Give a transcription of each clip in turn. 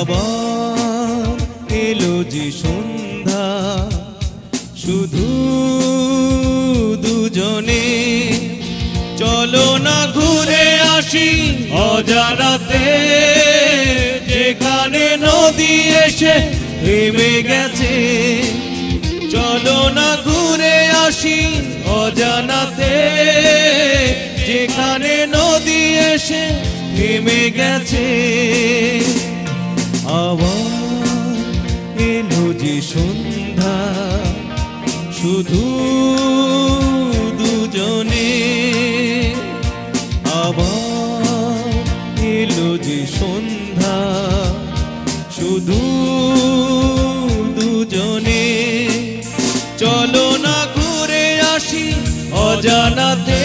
আবার এলো যে সন্ধ্যা। শুধু দুজনে চলো না ঘুরে আসি অজানাতে। যেখানে নদী এসে থেমে গেছে। চলো না ঘুরে আসি অজানাতে। যেখানে নদী এসে থেমে গেছে। আবার এলো যে সন্ধ্যা, শুধু দুজনে আবার এলো যে সন্ধ্যা, শুধু দুজনে চলো না ঘুরে আসি অজানাতে,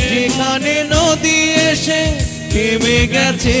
যেখানে নদী এসে থেমে গেছে।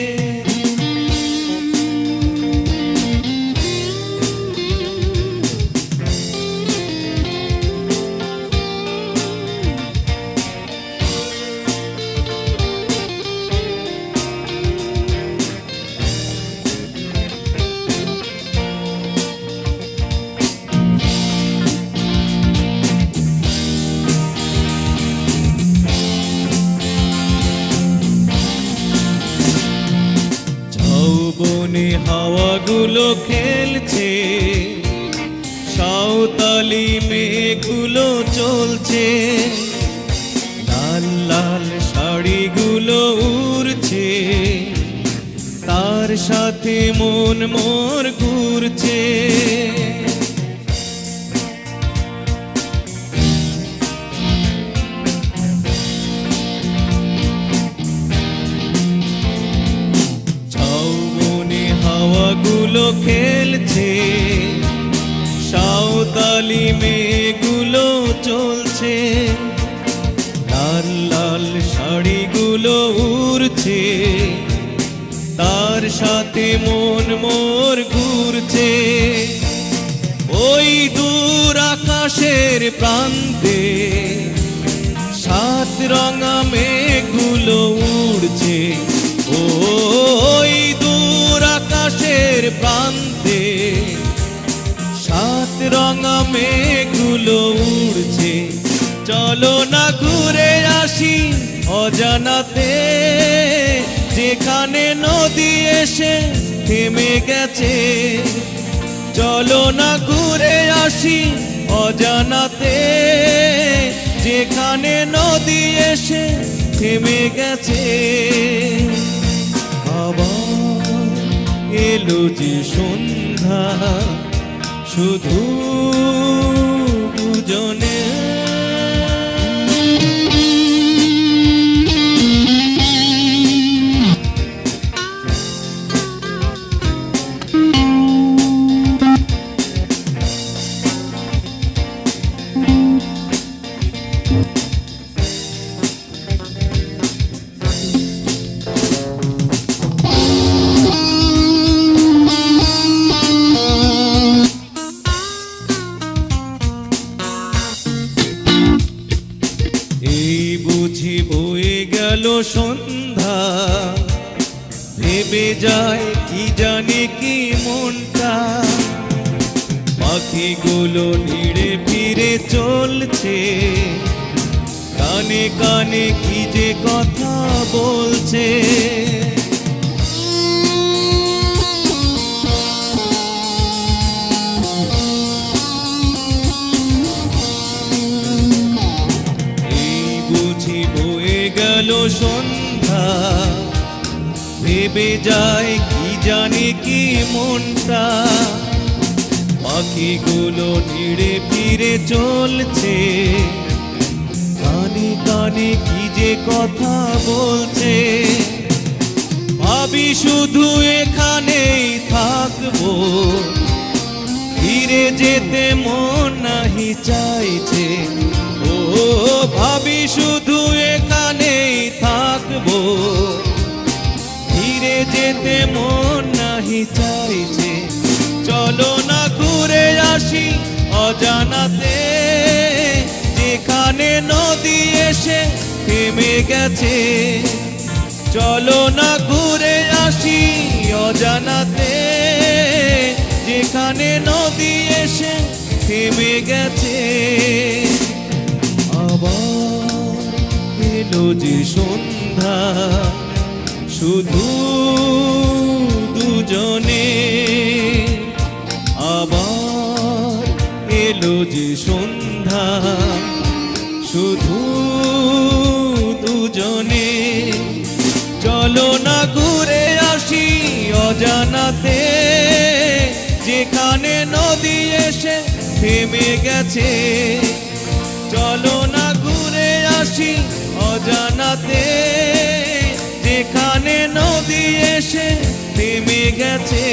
চলছে। লাল লাল শাড়িগুলো উড়ছে। তার সাথে মন মোর ঘুরছে। খেলছে। সাথে মন মোর ঘুরছে। ওই দূর আকাশের প্রান্তে সাত রঙা মেঘগুলো উড়ছে। ওই দূর আকাশের প্রান্তে সাত রঙা মেঘগুলো উড়ছে। চলো না ঘুরে আসি অজানাতে। যেখানে নদী এসে থেমে গেছে, চলো না ঘুরে আসি অজানাতে। যেখানে নদী এসে থেমে গেছে এলো যে সন্ধ্যা, শুধু দুজনে সন্ধ্যা। ভেবে যায় কি জানি কি মনটা। পাখিগুলো নিড়ে ফিরে চলছে। কানে কানে কি যে কথা বলছে। ভাবি শুধু এখানেই থাকব। ফিরে যেতে মন নাহি চাইছে। ও, ভাবি শুধু থাকব ধীরে যেতে মন নাহি চাইছে। চলো না ঘুরে আসি অজানাতে। যেখানে নদী এসে থেমে গেছে। চলো না ঘুরে আসি অজানাতে। যেখানে নদী এসে থেমে গেছে। আবার এলো যে সন্ধ্যা, শুধু দুজনে আবার এলো যে সন্ধ্যা, শুধু দুজনে চলো না ঘুরে আসি অজানাতে, যেখানে নদী এসে থেমে গেছে। চলো না ঘুরে আসি অজানাতে যেখানে নদী এসে থেমে গেছে।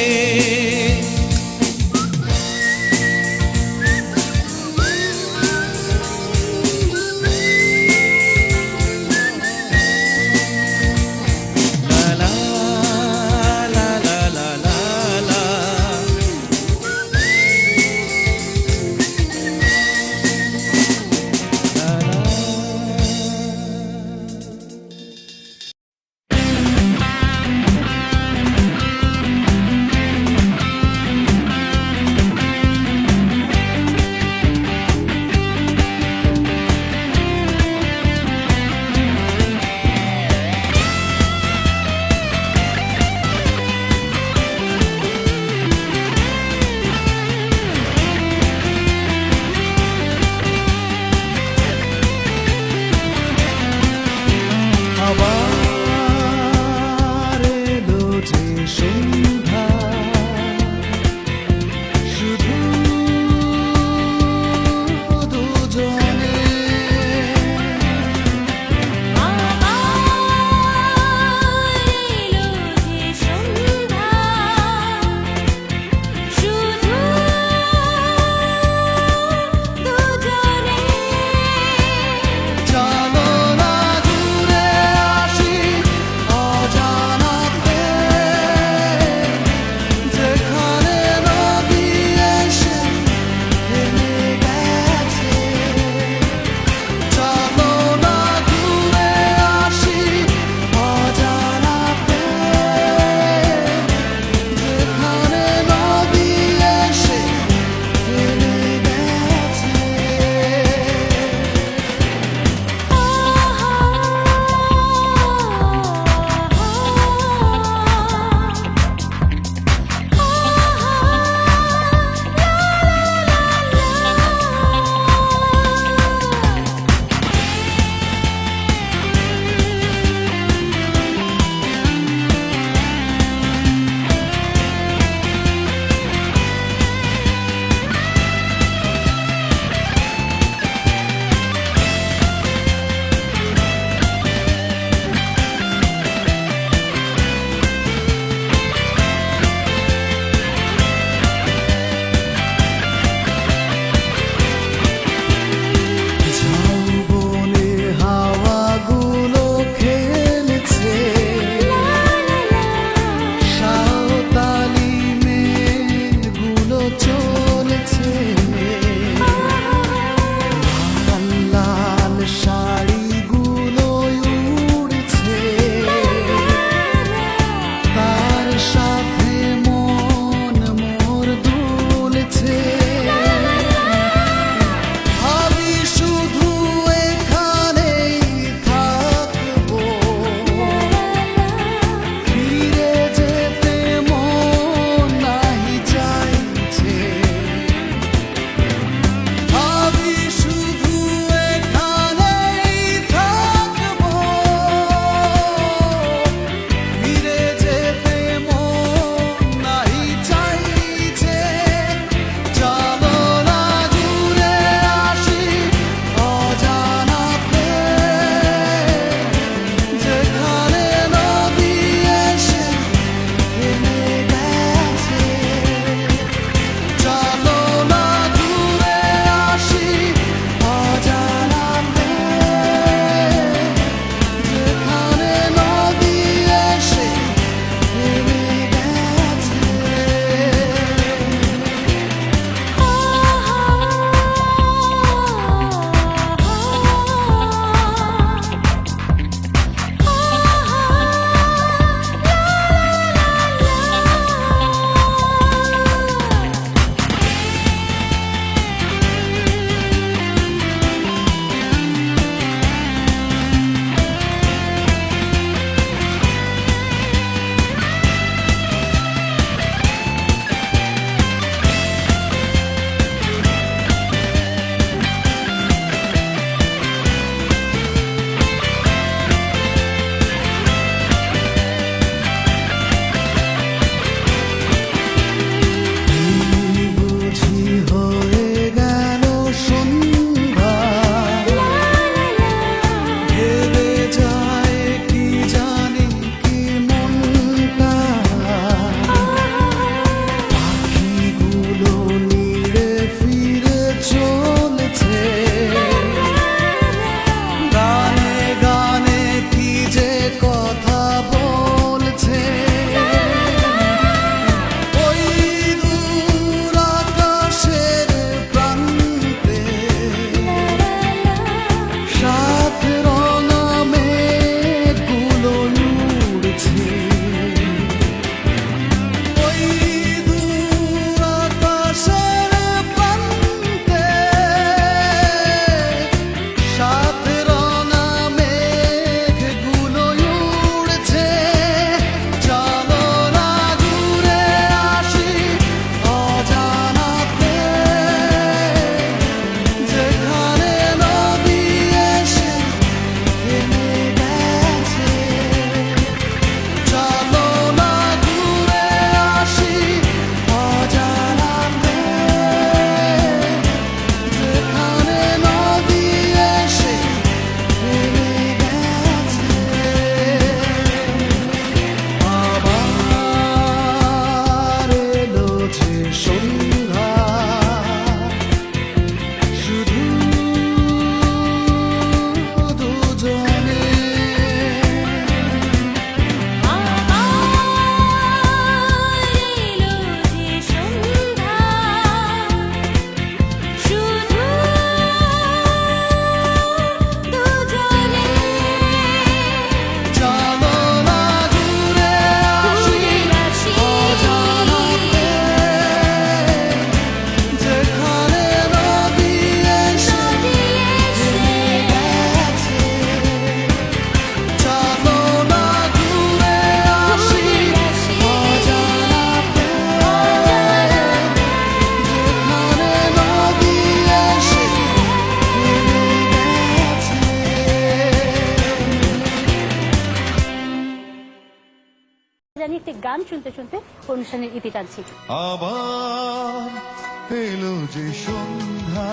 জানি একটি গান শুনতে শুনতে অনুষ্ঠানের ইতি টানছি। আবার যে সন্ধ্যা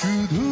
শুধু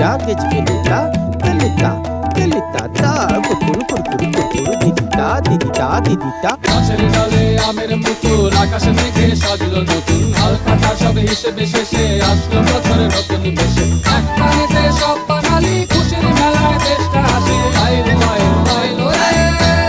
যা গেছ গেলিতা গেলিতা গেলিতা তা কুকুর কুকুর কুকুর দিদিতা দিদিতা দিদিতা গাছের ডালে আমের মুকুল আকাশে মেঘে সাজলো নতুন হাল কাটা সব হিসেবে শেষে আসলো বছর নতুন বেশে এক পানিতে সব বাঙালি খুশির মেলায় দেশটা আসে আইলো আইলো আইলো রে